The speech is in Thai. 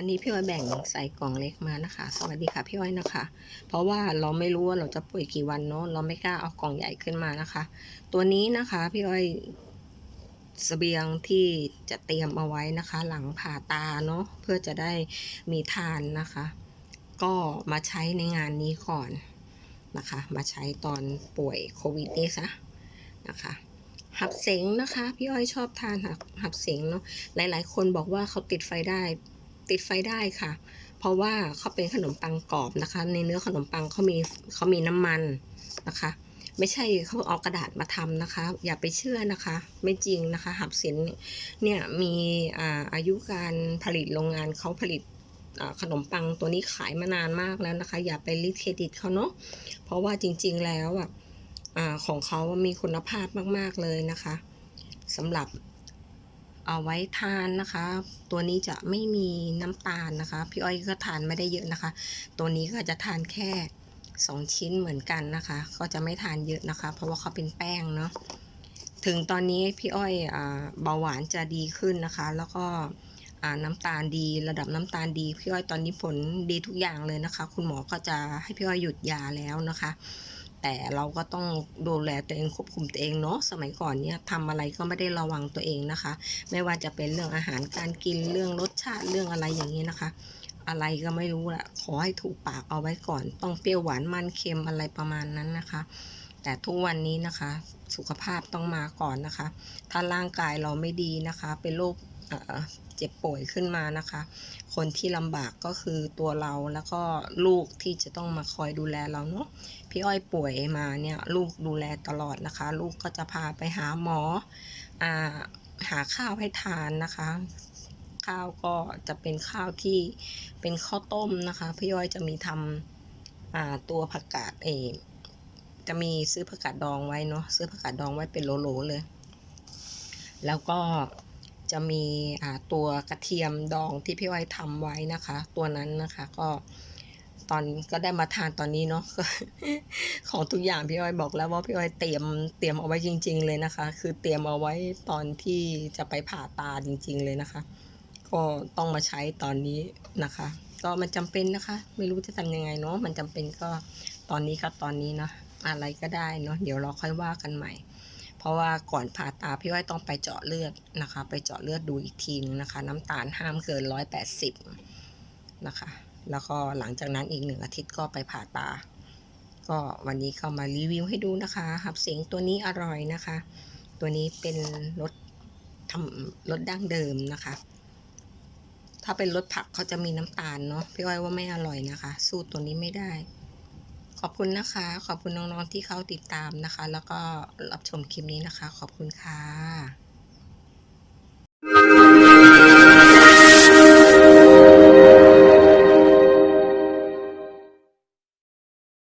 อันนี้พี่อ้อยแบ่งใส่กล่องเล็กมานะคะ สวัสดีค่ะพี่อ้อยนะคะ เพราะว่าเราไม่รู้ว่าเราจะป่วยกี่วันเนาะเราไม่กล้าเอากล่องใหญ่ขึ้นมานะคะ ตัวนี้นะคะพี่อ้อยเสบียงที่จะเตรียมเอาไว้นะคะ หลังผ่าตาเนาะเพื่อจะได้มีทานนะคะ ก็มาใช้ในงานนี้ก่อนนะคะ มาใช้ตอนป่วยโควิดนี่ซะนะคะหับเสงนะคะ พี่อ้อยชอบทานหับหับเสงเนาะหลายๆ คนบอกว่าเขาติดไฟได้ ติดไฟได้ค่ะ เพราะว่าเขาเป็นขนมปังกรอบนะคะ ในเนื้อขนมปังเขามีเขามีน้ำมันนะคะ ไม่ใช่เขาเอากระดาษมาทำนะคะ อย่าไปเชื่อนะคะ ไม่จริงนะคะ หับเสงเนี่ยมีอาอายุการผลิตโรงงานเขาผลิตขนมปังตัวนี้ขายมานานมากแล้วนะคะ อย่าไปรีเครดิตเขาเนาะเพราะว่าจริงๆแล้วอะของเขามีคุณภาพมาก ๆ เลยนะคะสำหรับ เอาไว้ทานนะคะ ตัวนี้จะไม่มีน้ำตาลนะคะ พี่อ้อยก็ทานไม่ได้เยอะนะคะ ตัวนี้ก็จะทานแค่2ชิ้นเหมือนกันนะคะ ก็จะไม่ทานเยอะนะคะ เพราะว่าเขาเป็นแป้งเนาะถึงตอนนี้พี่อ้อยเบาหวานจะดีขึ้นนะคะ แล้วก็น้ำตาลดีระดับน้ำตาลดี พี่อ้อยตอนนี้ผลดีทุกอย่างเลยนะคะ คุณหมอก็จะให้พี่อ้อยหยุดยาแล้วนะคะ แต่เราก็ต้องดูแลตัวเองควบคุมตัวเองเนาะสมัยก่อนเนี่ยทำอะไรก็ไม่ได้ระวังตัวเองนะคะ ไม่ว่าจะเป็นเรื่องอาหารการกินเรื่องรสชาติเรื่องอะไรอย่างนี้นะคะ อะไรก็ไม่รู้ละขอให้ถูกปากเอาไว้ก่อน ต้องเปรี้ยวหวานมันเค็มอะไรประมาณนั้นนะคะ แต่ทุกวันนี้นะคะ สุขภาพต้องมาก่อนนะคะ ถ้าร่างกายเราไม่ดีนะคะ เป็นโรคเจ็บป่วยขึ้นมานะคะ คนที่ลำบากก็คือตัวเราแล้วก็ลูกที่จะต้องมาคอยดูแลเราเนาะ พี่อ้อยป่วยมาเนี่ยลูกดูแลตลอดนะคะ ลูกก็จะพาไปหาหมออาหาข้าวให้ทานนะคะ ข้าวก็จะเป็นข้าวที่เป็นข้าวต้มนะคะ พี่อ้อยจะมีทำตัวผักกาดเออจะมีซื้อผักกาดดองไว้เนาะซื้อผักกาดดองไว้เป็นโหลๆเลย แล้วก็จะมีตัวกระเทียมดองที่พี่อ้อยทำไว้นะคะ ตัวนั้นนะคะก็ ตอนก็ได้มาทานตอนนี้เนาะของทุกอย่างพี่อ้อยบอกแล้วว่าพี่อ้อยเตรียมเตรียมเอาไว้จริง ๆ เลยนะคะ คือเตรียมเอาไว้ตอนที่จะไปผ่าตาจริง ๆ เลยนะคะ ก็ต้องมาใช้ตอนนี้นะคะ ก็มันจำเป็นนะคะ ไม่รู้จะทำยังไงเนาะมันจำเป็นก็ตอนนี้ก็ตอนนี้เนาะอะไรก็ได้เนาะเดี๋ยวเราค่อยว่ากันใหม่ เพราะว่าก่อนผ่าตาพี่อ้อยต้องไปเจาะเลือดนะคะ ไปเจาะเลือดดูอีกทีนึงนะคะ น้ำตาลห้ามเกินร้อยแปดสิบนะคะ แล้วก็หลังจากนั้นอีกหนึ่งอาทิตย์ก็ไปผ่าตา ก็วันนี้ก็มารีวิวให้ดูนะคะหับเสียงตัวนี้อร่อยนะคะ ตัวนี้เป็นรสทำรสดั้งเดิมนะคะ ถ้าเป็นรสผักเขาจะมีน้ำตาลเนาะพี่อ้อยว่าไม่อร่อยนะคะ สู้ตัวนี้ไม่ได้ ขอบคุณนะคะ ขอบคุณน้องๆที่เขาติดตามนะคะ แล้วก็รับชมคลิปนี้นะคะ ขอบคุณค่ะ